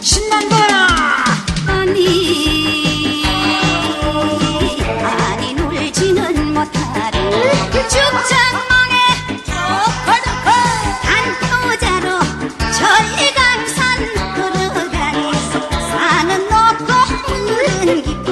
신난거라. 아니 아니 놀지는 못하리. 죽장망에 단토자로 저희강산 걸어가니 산은 높고 물은 깊고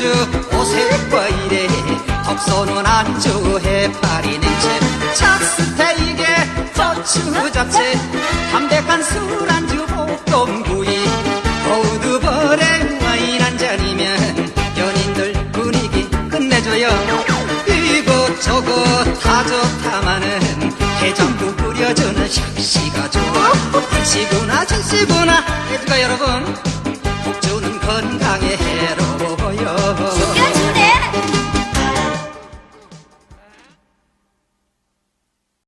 안주 오색과 이래 덕소는 안주 해파리 냉채 착스테이게 고추 잡채 담백한 술 안주 볶음구이. 고우드벌에 와인 한 잔이면 연인들 분위기 끝내줘요. 이것 저것 다 좋다마는 해장국 끓여주는 샥시가 좋아. 한시구나 천시구나 해주가 여러분. 복주는 건강에